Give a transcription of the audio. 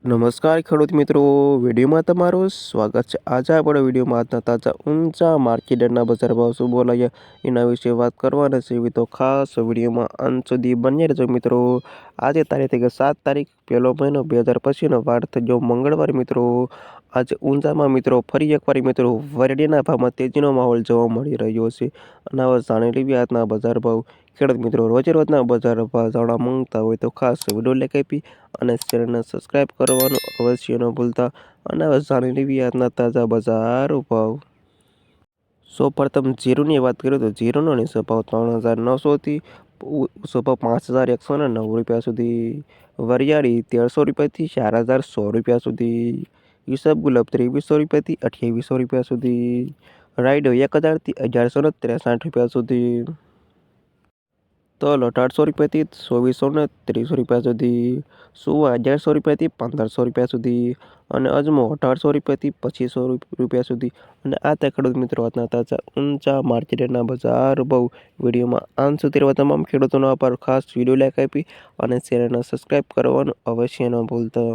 નમસ્કાર ખેડૂત મિત્રો, વિડીયોમાં તમારું સ્વાગત છે. આજે આપણે વિડીયોમાં આજના તાજા ઊંચા માર્કેટના બજાર ભાવ શું બોલાયા, એના વિશે વાત કરવાના છે. તો ખાસ વિડીયોમાં અંત સુધી બની રહેજો મિત્રો. આજે તારીખ સાત તારીખ, પહેલો મહિનો બે હજાર પછીનો વાર થયો. મંગળવાર મિત્રો આજે ઊંઝામાં મિત્રો ફરી એકવાર મિત્રો વરડીના ભાવમાં તેજીનો માહોલ જોવા મળી રહ્યો છે. અને હવે જાણી લેવી બજાર ભાવ ખેડૂત મિત્રો રોજે રોજના બજાર ભાવ જાણવા માંગતા હોય તો ખાસ વીડિયો લાઈક આપી અને ચેનલને સબસ્ક્રાઈબ કરવાનું અવશ્ય ન ભૂલતા. અને હવે જાણી લેવી તાજા બજાર ભાવ. સૌ પ્રથમ જીરુની વાત કરીએ તો જીરુનો નીચો ભાવ ત્રણ હજાર નવસોથી સ્વભાવ પાંચ હજાર એકસો ને નવ રૂપિયા સુધી. વરિયાળી તેરસો રૂપિયાથી ચાર હજાર સો રૂપિયા સુધી. ઈસબ ગુલાબ ત્રેવીસો રૂપિયાથી અઠ્યાવીસો રૂપિયા સુધી. રાઈડો એક હજારથી અગિયારસો ને ત્રેસઠ રૂપિયા સુધી. તલ અઢારસો રૂપિયાથી ચોવીસો ને ત્રીસો રૂપિયા સુધી. સુવા અગિયારસો રૂપિયાથી પંદરસો રૂપિયા સુધી. અને અજમો અઢારસો રૂપિયાથી પચીસો રૂપિયા સુધી. અને આ તે ખેડૂત મિત્રો આજના તાજા ઊંચા માર્કેટના બજાર બહુ વિડીયોમાં આન સુધી તમામ ખેડૂતોનો આભાર. ખાસ વીડિયો લાઈક આપી અને ચેનલને સબસ્ક્રાઈબ કરવાનું અવશ્ય ન ભૂલતા.